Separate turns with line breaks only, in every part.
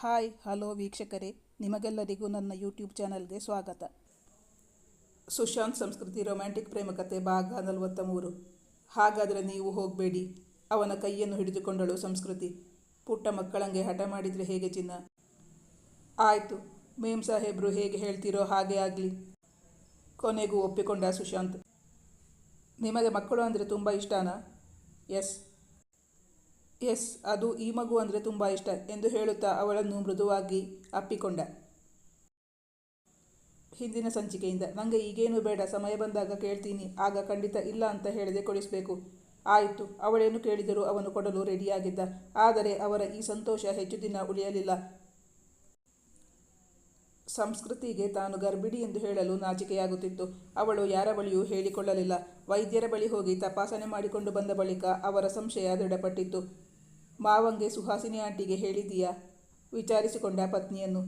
Hi, hello ವೀಕ್ಷಕರೇ. ನಿಮಗೆಲ್ಲರಿಗೂ ನನ್ನ ಯೂಟ್ಯೂಬ್ ಚಾನಲ್ಗೆ ಸ್ವಾಗತ. ಸುಶಾಂತ್ ಸಂಸ್ಕೃತಿ ರೊಮ್ಯಾಂಟಿಕ್ ಪ್ರೇಮಕತೆ ಭಾಗ ನಲವತ್ತ ಮೂರು ಹಾಗಾದರೆ ನೀವು ಹೋಗಬೇಡಿ. ಅವನ ಕೈಯನ್ನು ಹಿಡಿದುಕೊಂಡಳು ಸಂಸ್ಕೃತಿ. ಪುಟ್ಟ ಮಕ್ಕಳಂಗೆ ಹಠ ಮಾಡಿದರೆ ಹೇಗೆ ಚಿನ್ನ? ಆಯಿತು, ಮೇಮ್ ಸಾಹೇಬ್ರು ಹೇಗೆ ಹೇಳ್ತೀರೋ ಹಾಗೆ ಆಗಲಿ. ಕೊನೆಗೂ ಒಪ್ಪಿಕೊಂಡ ಸುಶಾಂತ್. ನಿಮಗೆ ಮಕ್ಕಳು ಅಂದರೆ ತುಂಬ ಇಷ್ಟನಾ? ಎಸ್ ಎಸ್, ಅದು ಈ ಮಗು ಅಂದರೆ ತುಂಬ ಇಷ್ಟ ಎಂದು ಹೇಳುತ್ತಾ ಅವಳನ್ನು ಮೃದುವಾಗಿ ಅಪ್ಪಿಕೊಂಡ. ಹಿಂದಿನ ಸಂಚಿಕೆಯಿಂದ ನನಗೆ ಈಗೇನು ಬೇಡ, ಸಮಯ ಬಂದಾಗ ಕೇಳ್ತೀನಿ, ಆಗ ಖಂಡಿತ ಇಲ್ಲ ಅಂತ ಹೇಳದೆ ಕೊಡಿಸಬೇಕು. ಆಯಿತು, ಅವಳೇನು ಕೇಳಿದರೂ ಅವನು ಕೊಡಲು ರೆಡಿಯಾಗಿದ್ದ, ಆದರೆ ಅವರ ಈ ಸಂತೋಷ ಹೆಚ್ಚು ದಿನ ಉಳಿಯಲಿಲ್ಲ. ಸಂಸ್ಕೃತಿಗೆ ತಾನು ಗರ್ಭಿಣಿ ಎಂದು ಹೇಳಲು ನಾಚಿಕೆಯಾಗುತ್ತಿತ್ತು. ಅವಳು ಯಾರ ಬಳಿಯೂ ಹೇಳಿಕೊಳ್ಳಲಿಲ್ಲ. ವೈದ್ಯರ ಬಳಿ ಹೋಗಿ ತಪಾಸಣೆ ಮಾಡಿಕೊಂಡು ಬಂದ ಬಳಿಕ ಅವರ ಸಂಶಯ ದೃಢಪಟ್ಟಿತ್ತು. ಮಾವಂಗೆ ಸುಹಾಸಿನಿ ಆಂಟಿಗೆ ಹೇಳಿದೀಯಾ ವಿಚಾರಿಸಿಕೊಂಡ ಪತ್ನಿಯನ್ನು.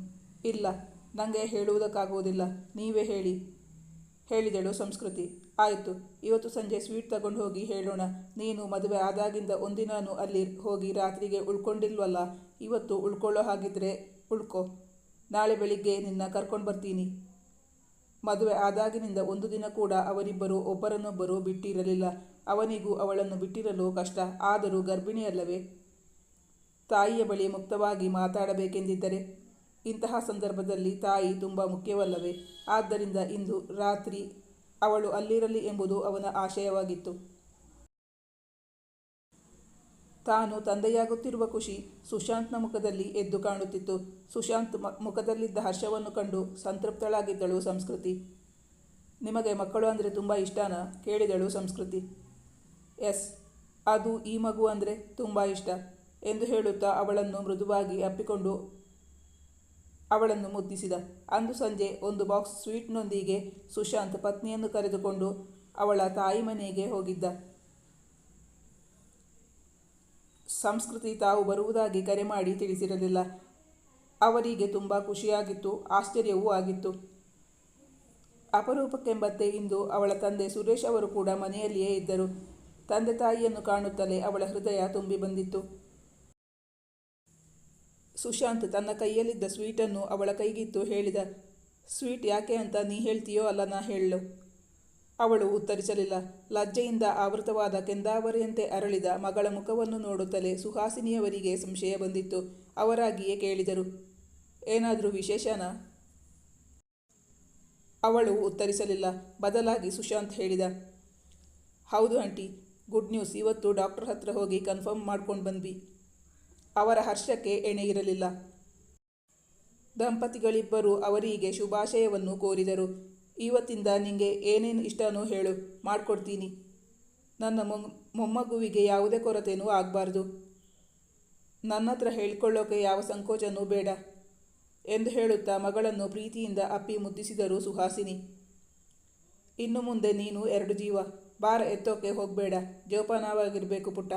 ಇಲ್ಲ ನನಗೆ ಹೇಳುವುದಕ್ಕಾಗುವುದಿಲ್ಲ. ನೀವೇ ಹೇಳಿ. ಹೇಳಿದಳು ಸಂಸ್ಕೃತಿ. ಆಯಿತು, ಇವತ್ತು ಸಂಜೆ ಸ್ವೀಟ್ ತಗೊಂಡು ಹೋಗಿ ಹೇಳೋಣ. ನೀನು ಮದುವೆ ಆದಾಗಿಂದ ಒಂದಿನಾನು ಅಲ್ಲಿ ಹೋಗಿ ರಾತ್ರಿಗೆ ಉಳ್ಕೊಂಡಿಲ್ವಲ್ಲ? ಇವತ್ತು ಉಳ್ಕೊಳ್ಳೋ ಹಾಗಿದ್ರೆ ಉಳ್ಕೊ. ನಾಳೆ ಬೆಳಿಗ್ಗೆ ನಿನ್ನ ಕರ್ಕೊಂಡು ಬರ್ತೀನಿ. ಮದುವೆ ಆದಾಗಿನಿಂದ ಒಂದು ದಿನ ಕೂಡ ಅವರಿಬ್ಬರು ಒಬ್ಬರನ್ನೊಬ್ಬರು ಬಿಟ್ಟಿರಲಿಲ್ಲ. ಅವನಿಗೂ ಅವಳನ್ನು ಬಿಟ್ಟಿರಲು ಕಷ್ಟ. ಆದರೂ ಗರ್ಭಿಣಿಯಲ್ಲವೇ? ತಾಯಿಯ ಬಳಿ ಮುಕ್ತವಾಗಿ ಮಾತಾಡಬೇಕೆಂದಿದ್ದರೆ ಇಂತಹ ಸಂದರ್ಭದಲ್ಲಿ ತಾಯಿ ತುಂಬ ಮುಖ್ಯವಲ್ಲವೇ? ಆದ್ದರಿಂದ ಇಂದು ರಾತ್ರಿ ಅವಳು ಅಲ್ಲಿರಲಿ ಎಂಬುದು ಅವನ ಆಶಯವಾಗಿತ್ತು. ತಾನು ತಂದೆಯಾಗುತ್ತಿರುವ ಖುಷಿ ಸುಶಾಂತ್ನ ಮುಖದಲ್ಲಿ ಎದ್ದು ಕಾಣುತ್ತಿತ್ತು. ಸುಶಾಂತ್ ಮುಖದಲ್ಲಿದ್ದ ಹರ್ಷವನ್ನು ಕಂಡು ಸಂತೃಪ್ತಳಾಗಿದ್ದಳು ಸಂಸ್ಕೃತಿ. ನಿಮಗೆ ಮಕ್ಕಳು ಅಂದರೆ ತುಂಬ ಇಷ್ಟನಾ? ಕೇಳಿದಳು ಸಂಸ್ಕೃತಿ. ಎಸ್, ಅದು ಈ ಮಗು ಅಂದರೆ ತುಂಬ ಇಷ್ಟ. ಎಂದು ಹೇಳುತ್ತಾ ಅವಳನ್ನು ಮೃದುವಾಗಿ ಅಪ್ಪಿಕೊಂಡು ಅವಳನ್ನು ಮುದ್ದಿಸಿದ. ಅಂದು ಸಂಜೆ ಒಂದು ಬಾಕ್ಸ್ ಸ್ವೀಟ್ನೊಂದಿಗೆ ಸುಶಾಂತ್ ಪತ್ನಿಯನ್ನು ಕರೆದುಕೊಂಡು ಅವಳ ತಾಯಿ ಮನೆಗೆ ಹೋಗಿದ್ದ. ಸಂಸ್ಕೃತಿ ತಾವು ಬರುವುದಾಗಿ ಕರೆ ಮಾಡಿ ತಿಳಿಸಿರಲಿಲ್ಲ. ಅವರಿಗೆ ತುಂಬ ಖುಷಿಯಾಗಿತ್ತು, ಆಶ್ಚರ್ಯವೂ ಆಗಿತ್ತು. ಅಪರೂಪಕ್ಕೆಂಬತ್ತೆ ಇಂದು ಅವಳ ತಂದೆ ಸುರೇಶ್ ಅವರು ಕೂಡ ಮನೆಯಲ್ಲಿಯೇ ಇದ್ದರು. ತಂದೆ ತಾಯಿಯನ್ನು ಕಾಣುತ್ತಲೇ ಅವಳ ಹೃದಯ ತುಂಬಿ ಬಂದಿತ್ತು. ಸುಶಾಂತ್ ತನ್ನ ಕೈಯಲ್ಲಿದ್ದ ಸ್ವೀಟನ್ನು ಅವಳ ಕೈಗಿತ್ತು ಹೇಳಿದ, ಸ್ವೀಟ್ ಯಾಕೆ ಅಂತ ನೀ ಹೇಳ್ತೀಯೋ ಅಲ್ಲ ನಾ ಹೇಳು ಅವಳು ಉತ್ತರಿಸಲಿಲ್ಲ. ಲಜ್ಜೆಯಿಂದ ಆವೃತವಾದ ಕೆಂದಾವರಿಯಂತೆ ಅರಳಿದ ಮಗಳ ಮುಖವನ್ನು ನೋಡುತ್ತಲೇ ಸುಹಾಸಿನಿಯವರಿಗೆ ಸಂಶಯ ಬಂದಿತ್ತು. ಅವರಾಗಿಯೇ ಕೇಳಿದರು, ಏನಾದರೂ ವಿಶೇಷನಾ ಅವಳು ಉತ್ತರಿಸಲಿಲ್ಲ. ಬದಲಾಗಿ ಸುಶಾಂತ್ ಹೇಳಿದ, ಹೌದು ಆಂಟಿ, ಗುಡ್ ನ್ಯೂಸ್. ಇವತ್ತು ಡಾಕ್ಟರ್ ಹತ್ರ ಹೋಗಿ ಕನ್ಫರ್ಮ್ ಮಾಡ್ಕೊಂಡು ಬಂದ್ವಿ. ಅವರ ಹರ್ಷಕ್ಕೆ ಎಣೆ ಇರಲಿಲ್ಲ. ದಂಪತಿಗಳಿಬ್ಬರು ಅವರಿಗೆ ಶುಭಾಶಯವನ್ನು ಕೋರಿದರು. ಇವತ್ತಿಂದ ನಿಂಗೆ ಏನೇನು ಇಷ್ಟನೋ ಹೇಳು, ಮಾಡಿಕೊಡ್ತೀನಿ. ನನ್ನ ಮೊಮ್ಮಗುವಿಗೆ ಯಾವುದೇ ಕೊರತೆಯೂ ಆಗಬಾರ್ದು. ನನ್ನ ಹತ್ರ ಹೇಳಿಕೊಳ್ಳೋಕೆ ಯಾವ ಸಂಕೋಚನೂ ಬೇಡ ಎಂದು ಹೇಳುತ್ತಾ ಮಗಳನ್ನು ಪ್ರೀತಿಯಿಂದ ಅಪ್ಪಿ ಮುದ್ದಿಸಿದರು ಸುಹಾಸಿನಿ, ಇನ್ನು ಮುಂದೆ ನೀನು ಎರಡು ಜೀವ, ಬಾರ ಎತ್ತೋಕೆ ಹೋಗಬೇಡ, ಜೋಪಾನವಾಗಿರಬೇಕು ಪುಟ್ಟ.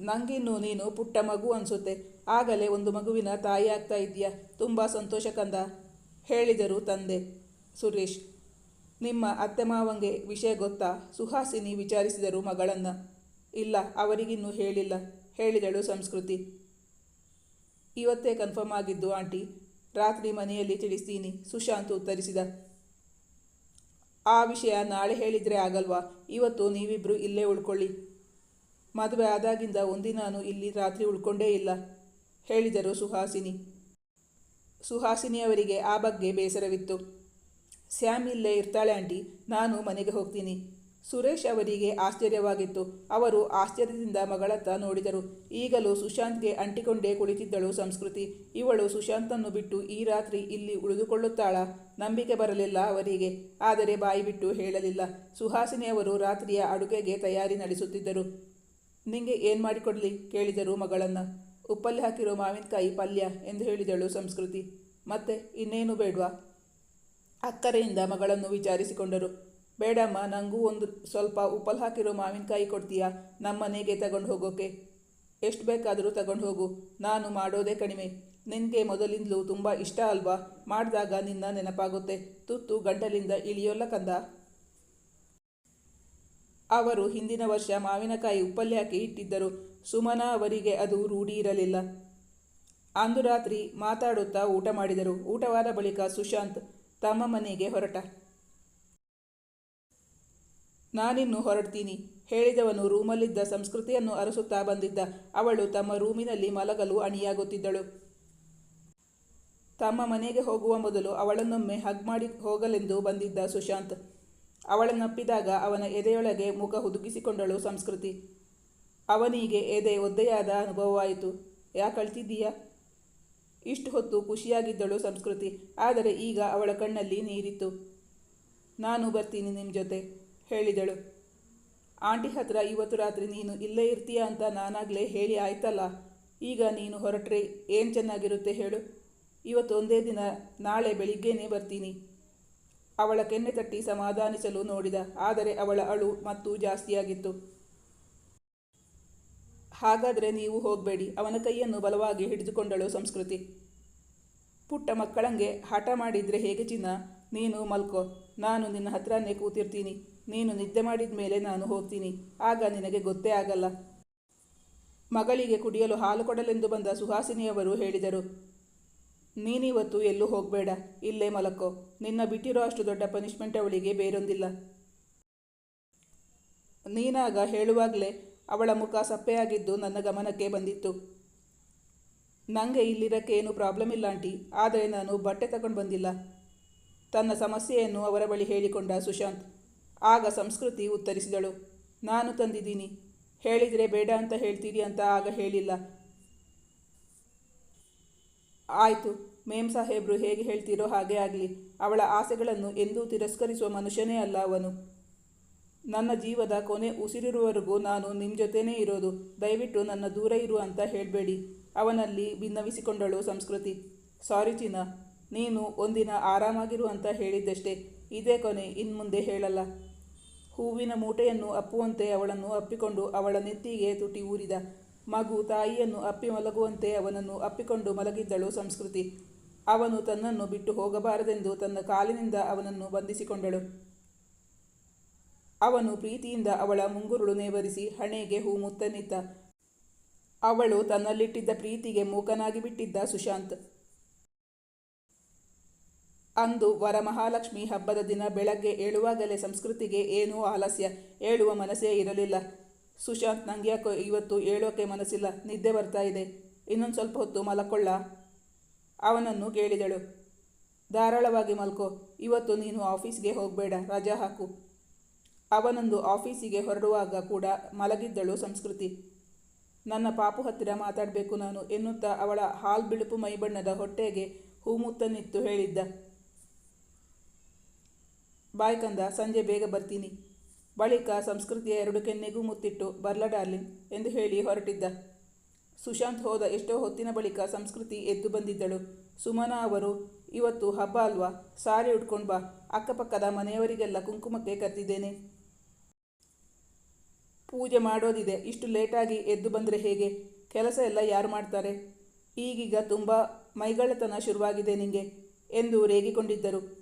ನಂಗಿನ್ನು ನೀನು ಪುಟ್ಟ ಮಗು ಅನಿಸುತ್ತೆ. ಆಗಲೇ ಒಂದು ಮಗುವಿನ ತಾಯಿ ಆಗ್ತಾ ಇದೆಯಾ ತುಂಬ ಸಂತೋಷ ಕಂದ. ಹೇಳಿದರು ತಂದೆ. ಸುರೇಶ್, ನಿಮ್ಮ ಅತ್ತೆ ಮಾವಂಗೆ ವಿಷಯ ಗೊತ್ತಾ? ಸುಹಾಸಿನಿ ವಿಚಾರಿಸಿದರು ಮಗಳನ್ನು. ಇಲ್ಲ, ಅವರಿಗಿನ್ನೂ ಹೇಳಿಲ್ಲ, ಹೇಳಿದಳು ಸಂಸ್ಕೃತಿ. ಇವತ್ತೇ ಕನ್ಫರ್ಮ್ ಆಗಿದ್ದು ಆಂಟಿ, ರಾತ್ರಿ ಮನೆಯಲ್ಲಿ ತಿಳಿಸ್ತೀನಿ, ಸುಶಾಂತ್ ಉತ್ತರಿಸಿದ. ಆ ವಿಷಯ ನಾಳೆ ಹೇಳಿದರೆ ಆಗಲ್ವಾ? ಇವತ್ತು ನೀವಿಬ್ಬರು ಇಲ್ಲೇ ಉಳ್ಕೊಳ್ಳಿ. ಮದುವೆ ಆದಾಗಿಂದ ಒಂದಿನಾನು ಇಲ್ಲಿ ರಾತ್ರಿ ಉಳ್ಕೊಂಡೇ ಇಲ್ಲ, ಹೇಳಿದರು ಸುಹಾಸಿನಿ. ಸುಹಾಸಿನಿಯವರಿಗೆ ಆ ಬಗ್ಗೆ ಬೇಸರವಿತ್ತು. ಸ್ಯಾಮ್ ಇಲ್ಲೇ ಇರ್ತಾಳೆ ಆಂಟಿ, ನಾನು ಮನೆಗೆ ಹೋಗ್ತೀನಿ. ಸುರೇಶ್ ಅವರಿಗೆ ಆಶ್ಚರ್ಯವಾಗಿತ್ತು. ಅವರು ಆಶ್ಚರ್ಯದಿಂದ ಮಗಳತ್ತ ನೋಡಿದರು. ಈಗಲೂ ಸುಶಾಂತ್ಗೆ ಅಂಟಿಕೊಂಡೇ ಕುಳಿತಿದ್ದಳು ಸಂಸ್ಕೃತಿ. ಇವಳು ಸುಶಾಂತನ್ನು ಬಿಟ್ಟು ಈ ರಾತ್ರಿ ಇಲ್ಲಿ ಉಳಿದುಕೊಳ್ಳುತ್ತಾಳ? ನಂಬಿಕೆ ಬರಲಿಲ್ಲ ಅವರಿಗೆ. ಆದರೆ ಬಾಯಿ ಬಿಟ್ಟು ಹೇಳಲಿಲ್ಲ. ಸುಹಾಸಿನಿಯವರು ರಾತ್ರಿಯ ಅಡುಗೆಗೆ ತಯಾರಿ ನಡೆಸುತ್ತಿದ್ದರು. ನಿಂಗೆ ಏನು ಮಾಡಿಕೊಡಲಿ? ಕೇಳಿದರು ಮಗಳನ್ನು. ಉಪ್ಪಲ್ಲಿ ಹಾಕಿರೋ ಮಾವಿನಕಾಯಿ ಪಲ್ಯ ಎಂದು ಹೇಳಿದಳು ಸಂಸ್ಕೃತಿ. ಮತ್ತೆ ಇನ್ನೇನು ಬೇಡವಾ? ಅಕ್ಕರೆಯಿಂದ ಮಗಳನ್ನು ವಿಚಾರಿಸಿಕೊಂಡರು. ಬೇಡಮ್ಮ ನನಗೂ ಒಂದು ಸ್ವಲ್ಪ ಉಪ್ಪಲ್ಲಿ ಹಾಕಿರೋ ಮಾವಿನಕಾಯಿ ಕೊಡ್ತೀಯಾ? ನಮ್ಮನೆಗೆ ತಗೊಂಡು ಹೋಗೋಕೆ. ಎಷ್ಟು ಬೇಕಾದರೂ ತಗೊಂಡು ಹೋಗು. ನಾನು ಮಾಡೋದೇ ಕಡಿಮೆ. ನಿನಗೆ ಮೊದಲಿಂದಲೂ ತುಂಬ ಇಷ್ಟ ಅಲ್ವಾ? ಮಾಡಿದಾಗ ನಿನ್ನ ನೆನಪಾಗುತ್ತೆ. ತುತ್ತು ಗಂಟಲಿಂದ ಇಳಿಯೋಲ್ಲ ಕಂದ. ಅವರು ಹಿಂದಿನ ವರ್ಷ ಮಾವಿನಕಾಯಿ ಉಪ್ಪಲ್ಯಾಕೆ ಇಟ್ಟಿದ್ದರು. ಸುಮನ ಅವರಿಗೆ ಅದು ರೂಢಿ ಇರಲಿಲ್ಲ ಅಂದು ರಾತ್ರಿ ಮಾತಾಡುತ್ತಾ ಊಟ ಮಾಡಿದರು. ಊಟವಾದ ಬಳಿಕ ಸುಶಾಂತ್ ತಮ್ಮ ಮನೆಗೆ ಹೊರಟ. ನಾನಿನ್ನು ಹೊರಡ್ತೀನಿ. ಹೇಳಿದವನು ರೂಮಲ್ಲಿದ್ದ ಸಂಸ್ಕೃತಿಯನ್ನು ಅರಸುತ್ತಾ ಬಂದಿದ್ದ. ಅವಳು ತಮ್ಮ ರೂಮಿನಲ್ಲಿ ಮಲಗಲು ಅಣಿಯಾಗುತ್ತಿದ್ದಳು. ತಮ್ಮ ಮನೆಗೆ ಹೋಗುವ ಮೊದಲು ಅವಳನ್ನೊಮ್ಮೆ ಹಗ್ ಮಾಡಿ ಹೋಗಲೆಂದು ಬಂದಿದ್ದ ಸುಶಾಂತ್. ಅವಳನ್ನಪ್ಪಿದಾಗ ಅವನ ಎದೆಯೊಳಗೆ ಮುಖ ಹುದುಗಿಸಿಕೊಂಡಳು ಸಂಸ್ಕೃತಿ. ಅವನಿಗೆ ಎದೆ ಒದ್ದೆಯಾದ ಅನುಭವವಾಯಿತು. ಯಾಕಳ್ತಿದ್ದೀಯಾ ಇಷ್ಟು ಹೊತ್ತು ಖುಷಿಯಾಗಿದ್ದಳು ಸಂಸ್ಕೃತಿ, ಆದರೆ ಈಗ ಅವಳ ಕಣ್ಣಲ್ಲಿ ನೀರಿತ್ತು. ನಾನು ಬರ್ತೀನಿ ನಿಮ್ಮ ಜೊತೆ, ಹೇಳಿದಳು. ಆಂಟಿ ಹತ್ರ ಇವತ್ತು ರಾತ್ರಿ ನೀನು ಇಲ್ಲೇ ಇರ್ತೀಯ ಅಂತ ನಾನಾಗಲೇ ಹೇಳಿ ಆಯ್ತಲ್ಲ, ಈಗ ನೀನು ಹೊರಟ್ರೆ ಏನು ಚೆನ್ನಾಗಿರುತ್ತೆ ಹೇಳು. ಇವತ್ತು ಒಂದೇ ದಿನ ನಾಳೆ ಬೆಳಿಗ್ಗೆನೇ ಬರ್ತೀನಿ. ಅವಳ ಕೆನ್ನೆ ತಟ್ಟಿ ಸಮಾಧಾನಿಸಲು ನೋಡಿದ, ಆದರೆ ಅವಳ ಅಳು ಮತ್ತು ಜಾಸ್ತಿಯಾಗಿತ್ತು. ಹಾಗಾದರೆ ನೀವು ಹೋಗಬೇಡಿ, ಅವನ ಕೈಯನ್ನು ಬಲವಾಗಿ ಹಿಡಿದುಕೊಂಡಳು ಸಂಸ್ಕೃತಿ. ಪುಟ್ಟ ಮಕ್ಕಳಂಗೆ ಹಠ ಮಾಡಿದರೆ ಹೇಗೆ ಚಿನ್ನ? ನೀನು ಮಲ್ಕೋ, ನಾನು ನಿನ್ನ ಹತ್ರನೇ ಕೂತಿರ್ತೀನಿ, ನೀನು ನಿದ್ದೆ ಮಾಡಿದ ಮೇಲೆ ನಾನು ಹೋಗ್ತೀನಿ, ಆಗ ನಿನಗೆ ಗೊತ್ತೇ ಆಗಲ್ಲ. ಮಗಳಿಗೆ ಕುಡಿಯಲು ಹಾಲು ಕೊಡಲೆಂದು ಬಂದ ಸುಹಾಸಿನಿಯವರು ಹೇಳಿದರು ನೀನಿವತ್ತು ಎಲ್ಲೂ ಹೋಗಬೇಡ. ಇಲ್ಲೇ ಮಲಕ್ಕೊ ನಿನ್ನ ಬಿಟ್ಟಿರೋ ಅಷ್ಟು ದೊಡ್ಡ ಪನಿಷ್ಮೆಂಟ್ ಅವಳಿಗೆ ಬೇರೊಂದಿಲ್ಲ. ನೀನಾಗ ಹೇಳುವಾಗಲೇ ಅವಳ ಮುಖ ಸಪ್ಪೆಯಾಗಿದ್ದು ನನ್ನ ಗಮನಕ್ಕೆ ಬಂದಿತ್ತು. ನನಗೆ ಇಲ್ಲಿರೋಕ್ಕೆ ಏನು ಪ್ರಾಬ್ಲಮ್ ಇಲ್ಲ ಆಂಟಿ. ಆದರೆ ನಾನು ಬಟ್ಟೆ ತಗೊಂಡು ಬಂದಿಲ್ಲ. ತನ್ನ ಸಮಸ್ಯೆಯನ್ನು ಅವರ ಬಳಿ ಹೇಳಿಕೊಂಡ ಸುಶಾಂತ್. ಆಗ ಸಂಸ್ಕೃತಿ ಉತ್ತರಿಸಿದಳು. ನಾನು ತಂದಿದ್ದೀನಿ. ಹೇಳಿದರೆ ಬೇಡ ಅಂತ ಹೇಳ್ತೀರಿ ಅಂತ ಆಗ ಹೇಳಿಲ್ಲ. ಆಯಿತು ಮೇಮ್ ಸಾಹೇಬ್ರು ಹೇಗೆ ಹೇಳ್ತೀರೋ ಹಾಗೆ ಆಗಲಿ. ಅವಳ ಆಸೆಗಳನ್ನು ಎಂದೂ ತಿರಸ್ಕರಿಸುವ ಮನುಷ್ಯನೇ ಅಲ್ಲ ಅವನು. ನನ್ನ ಜೀವದ ಕೊನೆ ಉಸಿರಿರುವವರೆಗೂ ನಾನು ನಿಮ್ಮ ಜೊತೆನೇ ಇರೋದು. ದಯವಿಟ್ಟು ನನ್ನ ದೂರ ಇರು ಅಂತ ಹೇಳಬೇಡಿ. ಅವನಲ್ಲಿ ಭಿನ್ನವಿಸಿಕೊಂಡಳು ಸಂಸ್ಕೃತಿ. ಸಾರಿ ಚಿನ್ನ ನೀನು ಒಂದಿನ ಆರಾಮಾಗಿರು ಅಂತ ಹೇಳಿದ್ದಷ್ಟೇ. ಇದೇ ಕೊನೆ, ಇನ್ಮುಂದೆ ಹೇಳಲ್ಲ. ಹೂವಿನ ಮೂಟೆಯನ್ನು ಅಪ್ಪುವಂತೆ ಅವಳನ್ನು ಅಪ್ಪಿಕೊಂಡು ಅವಳ ನೆತ್ತಿಗೆ ತುಟಿ ಊರಿದ. ಮಗು ತಾಯಿಯನ್ನು ಅಪ್ಪಿ ಮಲಗುವಂತೆ ಅವನನ್ನು ಅಪ್ಪಿಕೊಂಡು ಮಲಗಿದ್ದಳು ಸಂಸ್ಕೃತಿ. ಅವನು ತನ್ನನ್ನು ಬಿಟ್ಟು ಹೋಗಬಾರದೆಂದು ತನ್ನ ಕಾಲಿನಿಂದ ಅವನನ್ನು ಬಂಧಿಸಿಕೊಂಡಳು. ಅವನು ಪ್ರೀತಿಯಿಂದ ಅವಳ ಮುಂಗುರುಳು ನೇವರಿಸಿ ಹಣೆಗೆ ಹೂ ಮುತ್ತನಿತ್ತ ಅವಳು ತನ್ನಲ್ಲಿಟ್ಟಿದ್ದ ಪ್ರೀತಿಗೆ ಮೂಕನಾಗಿ ಬಿಟ್ಟಿದ್ದ ಸುಶಾಂತ್. ಅಂದು ವರಮಹಾಲಕ್ಷ್ಮಿ ಹಬ್ಬದ ದಿನ ಬೆಳಗ್ಗೆ ಏಳುವಾಗಲೇ ಸಂಸ್ಕೃತಿಗೆ ಏನೂ ಆಲಸ್ಯ. ಏಳುವ ಮನಸ್ಸೇ ಇರಲಿಲ್ಲ. ಸುಶಾಂತ್ ನಂಗೆ ಯಾಕೋ ಇವತ್ತು ಹೇಳೋಕೆ ಮನಸ್ಸಿಲ್ಲ, ನಿದ್ದೆ ಬರ್ತಾ ಇದೆ. ಇನ್ನೊಂದು ಸ್ವಲ್ಪ ಹೊತ್ತು ಮಲಕೊಳ್ಳ? ಅವನನ್ನು ಕೇಳಿದಳು. ಧಾರಾಳವಾಗಿ ಮಲ್ಕೋ, ಇವತ್ತು ನೀನು ಆಫೀಸ್ಗೆ ಹೋಗಬೇಡ, ರಜಾ ಹಾಕು. ಅವನೊಂದು ಆಫೀಸಿಗೆ ಹೊರಡುವಾಗ ಕೂಡ ಮಲಗಿದ್ದಳು ಸಂಸ್ಕೃತಿ. ನನ್ನ ಪಾಪು ಹತ್ತಿರ ಮಾತಾಡಬೇಕು ನಾನು ಎನ್ನುತ್ತಾ ಅವಳ ಹಾಲ್ ಬಿಳುಪು ಮೈಬಣ್ಣದ ಹೊಟ್ಟೆಗೆ ಹೂಮುತ್ತನಿತ್ತು ಹೇಳಿದ್ದ. ಬಾಯ್ ಕಂದ, ಸಂಜೆ ಬೇಗ ಬರ್ತೀನಿ. ಬಳಿಕ ಸಂಸ್ಕೃತಿಯ ಎರಡು ಕೆನ್ನೆಗೂ ಮುತ್ತಿಟ್ಟು, ಬರ್ಲ ಡಾರ್ಲಿಂಗ್ ಎಂದು ಹೇಳಿ ಹೊರಟಿದ್ದ. ಸುಶಾಂತ್ ಹೋದ ಎಷ್ಟೋ ಹೊತ್ತಿನ ಬಳಿಕ ಸಂಸ್ಕೃತಿ ಎದ್ದು ಬಂದಿದ್ದಳು. ಸುಮನ ಅವರು, ಇವತ್ತು ಹಬ್ಬ ಅಲ್ವಾ? ಸಾರಿ ಉಟ್ಕೊಂಡು ಬಾ. ಅಕ್ಕಪಕ್ಕದ ಮನೆಯವರಿಗೆಲ್ಲ ಕುಂಕುಮಕ್ಕೆ ಕರೆದಿದ್ದೇನೆ. ಪೂಜೆ ಮಾಡೋದಿದೆ. ಇಷ್ಟು ಲೇಟಾಗಿ ಎದ್ದು ಬಂದರೆ ಹೇಗೆ? ಕೆಲಸ ಎಲ್ಲ ಯಾರು ಮಾಡ್ತಾರೆ? ಈಗೀಗ ತುಂಬ ಮೈಗಳತನ ಶುರುವಾಗಿದೆ ನಿಂಗೆ ಎಂದು ರೇಗಿಕೊಂಡಿದ್ದರು.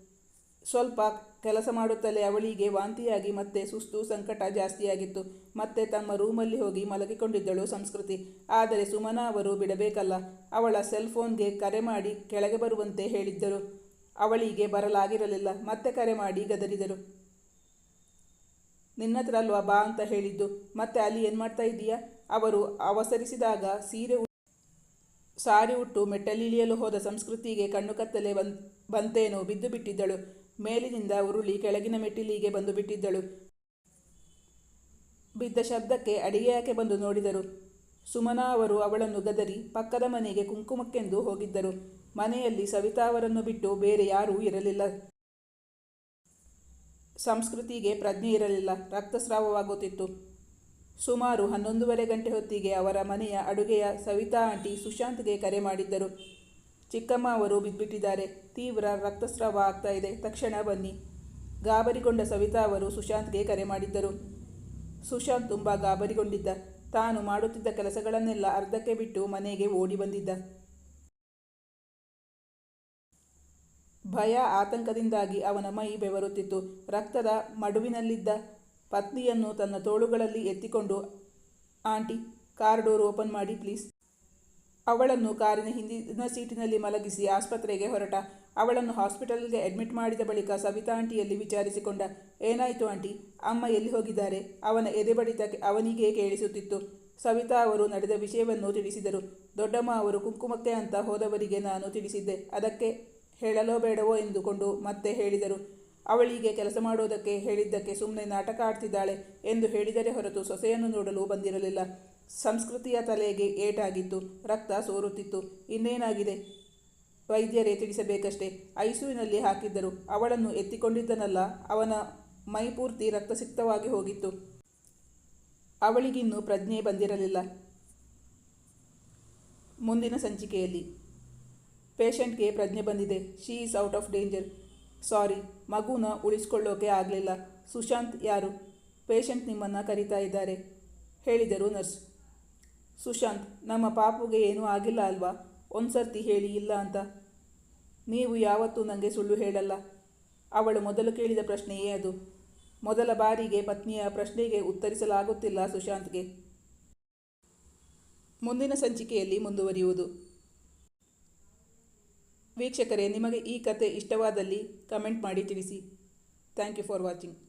ಸ್ವಲ್ಪ ಕೆಲಸ ಮಾಡುತ್ತಲೇ ಅವಳಿಗೆ ವಾಂತಿಯಾಗಿ ಮತ್ತೆ ಸುಸ್ತು ಸಂಕಟ ಜಾಸ್ತಿಯಾಗಿತ್ತು. ಮತ್ತೆ ತಮ್ಮ ರೂಮಲ್ಲಿ ಹೋಗಿ ಮಲಗಿಕೊಂಡಿದ್ದಳು ಸಂಸ್ಕೃತಿ. ಆದರೆ ಸುಮನ ಅವರು ಬಿಡಬೇಕಲ್ಲ, ಅವಳ ಸೆಲ್ ಫೋನ್ಗೆ ಕರೆ ಮಾಡಿ ಕೆಳಗೆ ಬರುವಂತೆ ಹೇಳಿದ್ದರು. ಅವಳಿಗೆ ಬರಲಾಗಿರಲಿಲ್ಲ, ಮತ್ತೆ ಕರೆ ಮಾಡಿ ಗದರಿದರು. ನಿನ್ನತ್ರ ಅಲ್ವಾ ಬಾ ಅಂತ ಹೇಳಿದ್ದು, ಮತ್ತೆ ಅಲ್ಲಿ ಏನು ಮಾಡ್ತಾ ಇದ್ದೀಯಾ? ಅವರು ಅವಸರಿಸಿದಾಗ ಸೀರೆ ಸಾರಿ ಉಟ್ಟು ಮೆಟ್ಟಲಿಳಿಯಲು ಹೋದ ಸಂಸ್ಕೃತಿಗೆ ಕಣ್ಣು ಕತ್ತಲೆ ಬಂತೇನೋ ಬಿದ್ದು ಬಿಟ್ಟಿದ್ದಳು. ಮೇಲಿನಿಂದ ಉರುಳಿ ಕೆಳಗಿನ ಮೆಟ್ಟಿಲಿಗೆ ಬಂದು ಬಿಟ್ಟಿದ್ದಳು ಬಿದ್ದ ಶಬ್ದಕ್ಕೆ ಅಡಿಗೆಯಾಕೆ ಬಂದು ನೋಡಿದರು. ಸುಮನಾ ಅವರು ಅವಳನ್ನು ಗದರಿ ಪಕ್ಕದ ಮನೆಗೆ ಕುಂಕುಮಕ್ಕೆಂದು ಹೋಗಿದ್ದರು. ಮನೆಯಲ್ಲಿ ಸವಿತಾ ಅವರನ್ನು ಬಿಟ್ಟು ಬೇರೆ ಯಾರೂ ಇರಲಿಲ್ಲ. ಸಂಸ್ಕೃತಿಗೆ ಪ್ರಜ್ಞೆ ಇರಲಿಲ್ಲ, ರಕ್ತಸ್ರಾವವಾಗುತ್ತಿತ್ತು. ಸುಮಾರು ಹನ್ನೊಂದೂವರೆ ಗಂಟೆ ಹೊತ್ತಿಗೆ ಅವರ ಮನೆಯ ಅಡುಗೆಯ ಸವಿತಾ ಆಂಟಿ ಸುಶಾಂತ್ಗೆ ಕರೆ ಮಾಡಿದ್ದರು. ಚಿಕ್ಕಮ್ಮ ಅವರು ಬಿದ್ದುಬಿಟ್ಟಿದ್ದಾರೆ. ತೀವ್ರ ರಕ್ತಸ್ರಾವ ಆಗ್ತಾ ಇದೆ. ತಕ್ಷಣ ಬನ್ನಿ. ಗಾಬರಿಗೊಂಡ ಸವಿತಾ ಅವರು ಸುಶಾಂತ್ಗೆ ಕರೆ ಮಾಡಿದ್ದರು. ಸುಶಾಂತ್ ತುಂಬ ಗಾಬರಿಗೊಂಡಿದ್ದ. ತಾನು ಮಾಡುತ್ತಿದ್ದ ಕೆಲಸಗಳನ್ನೆಲ್ಲ ಅರ್ಧಕ್ಕೆ ಬಿಟ್ಟು ಮನೆಗೆ ಓಡಿ ಬಂದಿದ್ದ. ಭಯ ಆತಂಕದಿಂದಾಗಿ ಅವನ ಮೈ ಬೆವರುತ್ತಿತ್ತು. ರಕ್ತದ ಮಡುವಿನಲ್ಲಿದ್ದ ಪತ್ನಿಯನ್ನು ತನ್ನ ತೋಳುಗಳಲ್ಲಿ ಎತ್ತಿಕೊಂಡು, ಆಂಟಿ, ಕಾರ್ ಡೋರ್ ಓಪನ್ ಮಾಡಿ ಪ್ಲೀಸ್. ಅವಳನ್ನು ಕಾರಿನ ಹಿಂದಿನ ಸೀಟಿನಲ್ಲಿ ಮಲಗಿಸಿ ಆಸ್ಪತ್ರೆಗೆ ಹೊರಟ. ಅವಳನ್ನು ಹಾಸ್ಪಿಟಲ್ಗೆ ಅಡ್ಮಿಟ್ ಮಾಡಿದ ಬಳಿಕ ಸವಿತಾ ಆಂಟಿಯಲ್ಲಿ ವಿಚಾರಿಸಿಕೊಂಡ, ಏನಾಯಿತು ಆಂಟಿ? ಅಮ್ಮ ಎಲ್ಲಿ ಹೋಗಿದ್ದಾರೆ? ಅವನ ಎದೆ ಬಡಿತ ಅವನಿಗೇ ಕೇಳಿಸುತ್ತಿತ್ತು ಸವಿತಾ ಅವರು ನಡೆದ ವಿಷಯವನ್ನು ತಿಳಿಸಿದರು. ದೊಡ್ಡಮ್ಮ ಅವರು ಕುಂಕುಮಕ್ಕೆ ಅಂತ ಹೋದವರಿಗೆ ನಾನು ತಿಳಿಸಿದ್ದೆ. ಅದಕ್ಕೆ ಹೇಳಲೋ ಬೇಡವೋ ಎಂದುಕೊಂಡು ಮತ್ತೆ ಹೇಳಿದರು. ಅವಳಿಗೆ ಕೆಲಸ ಮಾಡೋದಕ್ಕೆ ಹೇಳಿದ್ದಕ್ಕೆ ಸುಮ್ಮನೆ ನಾಟಕ ಆಡ್ತಿದ್ದಾಳೆ ಎಂದು ಹೇಳಿದರೆ ಹೊರತು ಸೊಸೆಯನ್ನು ನೋಡಲು ಬಂದಿರಲಿಲ್ಲ. ಸಂಸ್ಕೃತಿಯ ತಲೆಗೆ ಏಟಾಗಿತ್ತು, ರಕ್ತ ಸೋರುತ್ತಿತ್ತು, ಇನ್ನೇನಾಗಿದೆ? ವೈದ್ಯರೇ ತಿಳಿಸಬೇಕಷ್ಟೇ. ಐಸುವಿನಲ್ಲಿ ಹಾಕಿದ್ದರು. ಅವಳನ್ನು ಎತ್ತಿಕೊಂಡಿದ್ದನಲ್ಲ, ಅವನ ಮೈಪೂರ್ತಿ ರಕ್ತಸಿಕ್ತವಾಗಿ ಹೋಗಿತ್ತು. ಅವಳಿಗಿನ್ನೂ ಪ್ರಜ್ಞೆ ಬಂದಿರಲಿಲ್ಲ. ಮುಂದಿನ ಸಂಚಿಕೆಯಲ್ಲಿ. ಪೇಷಂಟ್ಗೆ ಪ್ರಜ್ಞೆ ಬಂದಿದೆ. She is out of danger. Sorry, ಮಗುನ ಉಳಿಸ್ಕೊಳ್ಳೋಕೆ ಆಗಲಿಲ್ಲ. ಸುಶಾಂತ್ ಯಾರು? ಪೇಷಂಟ್ ನಿಮ್ಮನ್ನು ಕರೀತಾ ಇದ್ದಾರೆ, ಹೇಳಿದರು ನರ್ಸ್. ಸುಶಾಂತ್, ನಮ್ಮ ಪಾಪುಗೆ ಏನೂ ಆಗಿಲ್ಲ ಅಲ್ವಾ? ಒಂದು ಸರ್ತಿ ಹೇಳಿ, ಇಲ್ಲ ಅಂತ. ನೀವು ಯಾವತ್ತೂ ನನಗೆ ಸುಳ್ಳು ಹೇಳಲ್ಲ. ಅವಳು ಮೊದಲು ಕೇಳಿದ ಪ್ರಶ್ನೆಯೇ ಅದು. ಮೊದಲ ಬಾರಿಗೆ ಪತ್ನಿಯ ಪ್ರಶ್ನೆಗೆ ಉತ್ತರಿಸಲಾಗುತ್ತಿಲ್ಲ ಸುಶಾಂತ್ಗೆ. ಮುಂದಿನ ಸಂಚಿಕೆಯಲ್ಲಿ ಮುಂದುವರಿಯುವುದು. ವೀಕ್ಷಕರೇ, ನಿಮಗೆ ಈ ಕತೆ ಇಷ್ಟವಾದಲ್ಲಿ ಕಮೆಂಟ್ ಮಾಡಿ ತಿಳಿಸಿ. Thank you for watching.